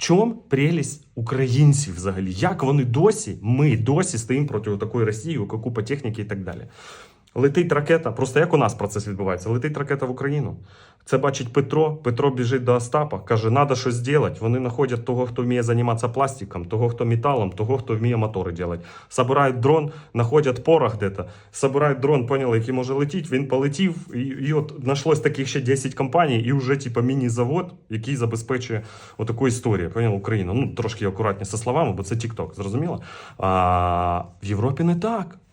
чому прелість українців взагалі? Як вони досі, ми досі стоїмо проти такої Росії, купа техніки і так далі. Летить ракета, просто як у нас процес відбувається? Летить ракета в Україну. Це бачить Петро. Петро біжить до Остапа, каже, треба щось зробити. Вони знаходять того, хто вміє займатися пластиком, того, хто металом, того, хто вміє мотори робити. Собирають дрон, знаходять порох де-то, собирають дрон, поняли, який може летіти. Він полетів, і, і от знайшлось таких ще 10 компаній, і вже типа міні-завод, який забезпечує отаку історію. Поняли, Україну. Ну трошки акуратні зі словами, бо це TikTok, зрозуміло? А в Європі не так.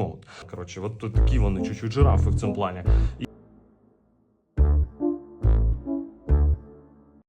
можуть. Коротше, от такі вони чуть-чуть жирафи в цьому плані.